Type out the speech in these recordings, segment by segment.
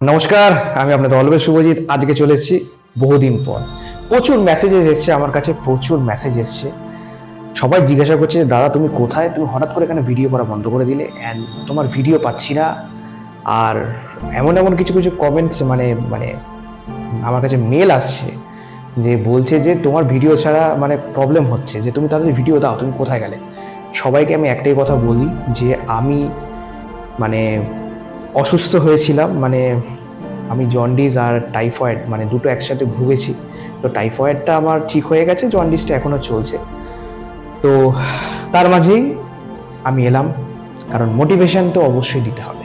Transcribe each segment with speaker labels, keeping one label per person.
Speaker 1: নমস্কার, আমি আপনাদের অলবেশ শুভজিৎ। আজকে চলে এসেছি বহুদিন পর। প্রচুর মেসেজেস এসছে, আমার কাছে প্রচুর মেসেজ এসছে। সবাই জিজ্ঞাসা করছে দাদা, তুমি কোথায়? তুমি হঠাৎ করে এখানে ভিডিও করা বন্ধ করে দিলে অ্যান্ড তোমার ভিডিও পাচ্ছি না। আর এমন এমন কিছু কিছু কমেন্টস মানে মানে আমার কাছে মেল আসছে, যে বলছে যে, তোমার ভিডিও ছাড়া মানে প্রবলেম হচ্ছে, যে তুমি তাদের ভিডিও দাও, তুমি কোথায় গেলে? সবাইকে আমি একটাই কথা বলি, যে আমি মানে অসুস্থ হয়েছিলাম মানে আমি জন্ডিস আর টাইফয়েড মানে দুটো একসাথে ভুগেছি। তো টাইফয়েডটা আমার ঠিক হয়ে গেছে জন্ডিসটা এখনও চলছে। তো তার মাঝেই আমি এলাম, কারণ মোটিভেশন তো অবশ্যই দিতে হবে।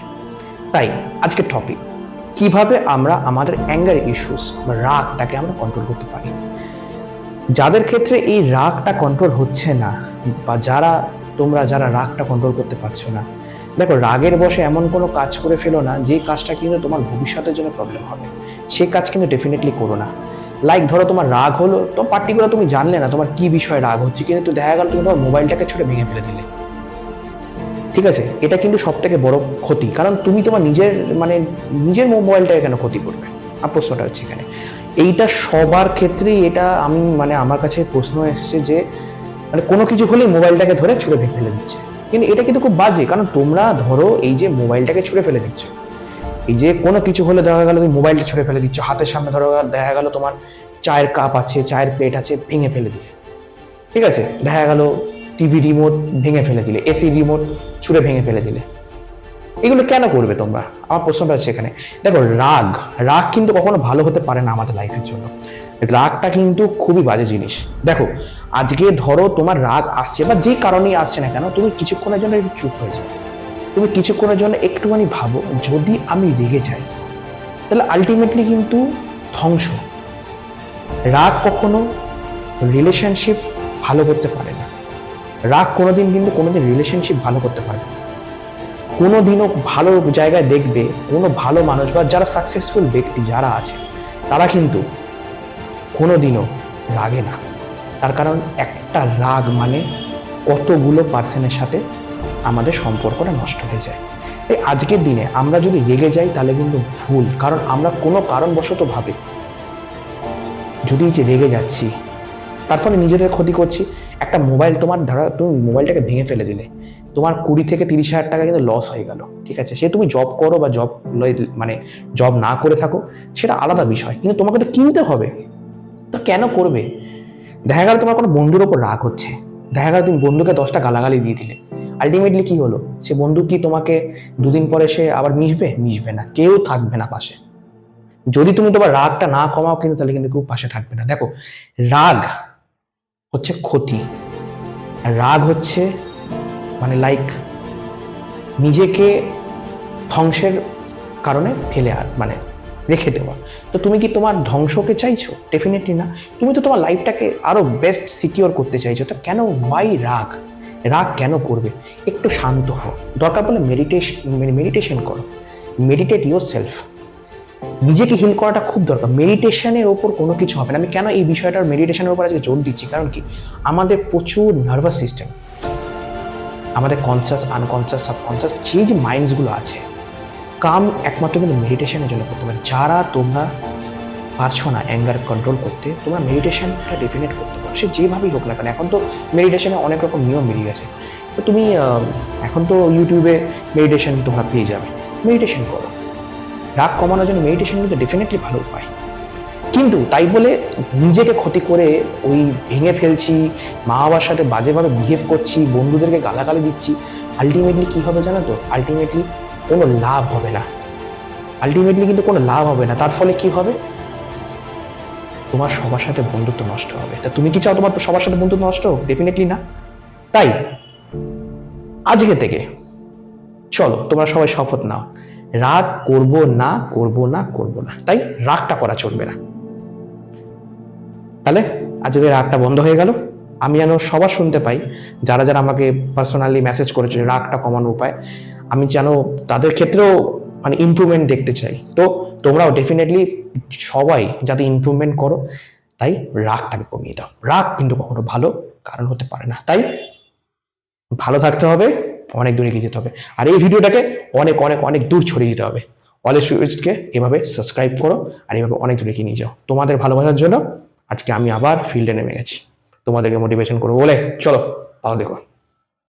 Speaker 1: তাই, আজকে টপিক কীভাবে আমরা আমাদের অ্যাঙ্গার ইস্যুস বা রাগটাকে আমরা কন্ট্রোল করতে পারি? যাদের ক্ষেত্রে এই রাগটা কন্ট্রোল হচ্ছে না, বা যারা, তোমরা যারা রাগটা কন্ট্রোল করতে পারছ না দেখো, রাগের বসে এমন কোনো কাজ করে ফেলো না, যে কাজটা কিন্তু তোমার ভবিষ্যতের জন্য প্রবলেম হবে। সেই কাজ কিন্তু ডেফিনেটলি করো না। লাইক ধরো তোমার রাগ হলো, তো পার্টিকুলার তুমি জানলে না তোমার কি বিষয়ে রাগ হচ্ছে, কিন্তু দেখা গেল তুমি তোমার মোবাইলটাকে ছুটে ভেঙে ফেলে দিলে। ঠিক আছে? এটা কিন্তু সব থেকে বড় ক্ষতি, কারণ তুমি তোমার নিজের মানে নিজের মোবাইলটাকে কেন ক্ষতি করবে? প্রশ্নটা হচ্ছে এখানে। এইটা সবার ক্ষেত্রেই এটা আমি মানে আমার কাছে প্রশ্ন এসছে যে মানে কোনো কিছু হলেই মোবাইলটাকে ধরে ছুঁড়ে ফেলে দিচ্ছে। কিন্তু এটা কিন্তু খুব বাজে, কারণ তোমরা ধরো এই যে মোবাইলটাকে ছুঁড়ে ফেলে দিচ্ছ। এই যে কোনো কিছু হলে দেখা গেলো তুমি মোবাইলটা ছুঁড়ে ফেলে দিচ্ছ, হাতের সামনে ধরো দেখা গেলো তোমার চায়ের কাপ আছে, চায়ের প্লেট আছে, ভেঙে ফেলে দিলে। ঠিক আছে? দেখা গেল টিভি রিমোট ভেঙে ফেলে দিলে এসি রিমোট ছুঁড়ে ভেঙে ফেলে দিলে। এগুলো কেন করবে তোমরা? আমার প্রশ্নটা হচ্ছে এখানে। দেখো, রাগ রাগ কিন্তু কখনো ভালো হতে পারে না আমাদের লাইফের জন্য। রাগটা কিন্তু খুবই বাজে জিনিস। দেখো, আজকে ধরো তোমার রাগ আসছে বা যে কারণেই আসছে না কেন, তুমি কিছুক্ষণের জন্য একটু চুপ হয়ে যাও। তুমি কিছুক্ষণের জন্য একটুখানি ভাবো, যদি আমি রেগে যাই, তাহলে আলটিমেটলি কিন্তু ধ্বংস। রাগ কখনো রিলেশনশিপ ভালো করতে পারে না। রাগ কোনোদিন কিন্তু কোনোদিন রিলেশনশিপ ভালো করতে পারে না। কোনোদিনও ভালো জায়গায় দেখবে কোনো ভালো মানুষ বা যারা সাকসেসফুল ব্যক্তি, যারা আছে, তারা কিন্তু কোনোদিনও রাগে না। তার কারণ একটা রাগ মানে কতগুলো পার্সনের সাথে আমাদের সম্পর্কটা নষ্ট হয়ে যায়। এই আজকের দিনে আমরা যদি রেগে যাই তাহলে কিন্তু ভুল, কারণ আমরা কোনো কারণবশত ভাবে। যদি যে রেগে যাচ্ছি, তার ফলে নিজেদের ক্ষতি করছি। একটা মোবাইল তোমার ধরো তুমি মোবাইলটাকে ভেঙে ফেলে দিলে। তোমার কুড়ি থেকে তিরিশ হাজার টাকা কিন্তু লস হয়ে গেল, ঠিক আছে? সে তুমি জব করো বা জব মানে জব না করে থাকো, সেটা আলাদা বিষয়। কিন্তু তোমাকে তো কিনতে হবে। তো কেন করবে? দেখা গেল তোমার কোনো বন্ধুর ওপর রাগ হচ্ছে। দেখা গেল তুমি বন্ধুকে দশটা গালাগালি দিয়ে দিলে। আলটিমেটলি কি হলো? সে বন্ধু কি তোমাকে দুদিন পরে সে আবার মিশবে? মিশবে না। কেউ থাকবে না পাশে। যদি তুমি তোমার রাগটা না কমাও কিন্তু তাহলে কিন্তু কেউ পাশে থাকবে না। দেখো, রাগ হচ্ছে ক্ষতি। রাগ হচ্ছে মানে লাইক নিজেকে ধ্বংসের কারণে ফেলে আর মানে রেখে দেওয়া। তো তুমি কি তোমার ধ্বংসকে চাইছো? ডেফিনেটলি না। তুমি তো তোমার লাইফটাকে আরও বেস্ট সিকিওর করতে চাইছো। তো কেন ওয়াই রাগ? রাগ কেন করবে? একটু শান্ত হও। দরকার পড়লে মেডিটেশন মেডিটেশন করো। মেডিটেট ইউর সেলফ নিজেকে হিল করাটা খুব দরকার। মেডিটেশনের ওপর কোনো কিছু হবে না। আমি কেন এই বিষয়টার মেডিটেশনের ওপর আজকে জোর দিচ্ছি? কারণ কি? আমাদের প্রচুর নার্ভাস সিস্টেম আমাদের কনসাস আনকনসাস সাবকনসাস যে যে মাইন্ডসগুলো আছে কাম একমাত্র কিন্তু মেডিটেশনের জন্য করতে পারে। যারা তোমরা পারছ না অ্যাঙ্গার কন্ট্রোল করতে, তোমরা মেডিটেশনটা ডেফিনেট করতে পারো। সে যেভাবেই হোক না কেন, এখন তো মেডিটেশনে অনেক রকম নিয়ম বেরিয়ে গেছে। তো তুমি এখন তো ইউটিউবে মেডিটেশন তোমরা পেয়ে যাবে। মেডিটেশন করো। রাগ কমানোর জন্য মেডিটেশন কিন্তু ডেফিনেটলি ভালো উপায়। কিন্তু তাই বলে নিজেকে ক্ষতি করে ওই ভেঙে ফেলছি মা বাবার সাথে বাজেভাবে বিহেভ করছি, বন্ধুদেরকে গালাগালি দিচ্ছি আলটিমেটলি কি হবে জানো তো? আলটিমেটলি কোনো লাভ হবে না। আলটিমেটলি কিন্তু কোনো লাভ হবে না। তার ফলে কি হবে? তোমার সবার সাথে বন্ধুত্ব নষ্ট হবে। তা তুমি কি চাও তোমার সবার সাথে বন্ধুত্ব নষ্ট হোক? ডেফিনেটলি না। তাই, আজকে থেকে চলো, তোমরা সবাই শপথ নাও। রাগ করব না করব না করব না। তাই রাগটা করা চলবে না। তাহলে আজকে রাগটা বন্ধ হয়ে গেল, আমি যেন সবার শুনতে পাই, যারা যারা আমাকে পার্সোনালি মেসেজ করেছে রাগটা কমানোর উপায় আমি যেন তাদের ক্ষেত্রেও মানে ইমপ্রুভমেন্ট দেখতে চাই। তো তোমরাও ডেফিনেটলি সবাই যাতে ইমপ্রুভমেন্ট করো, তাই রাগটাকে কমিয়ে দাও। রাগ কিন্তু কখনো ভালো কারণ হতে পারে না। তাই ভালো থাকতে হবে, অনেক দূরে এগিয়ে যেতে হবে। আর এই ভিডিওটাকে অনেক অনেক অনেক দূর ছড়িয়ে দিতে হবে। অলওয়েজ শুভজিৎকে এভাবে সাবস্ক্রাইব করো আর এভাবে অনেক দূরে এগিয়ে নিয়ে যাও। তোমাদের ভালোবাসার জন্য আজকে আমি আবার ফিল্ডে নেমে গেছি। তোমাদেরকে মোটিভেশন করব বলে চলো ভালো দেখো।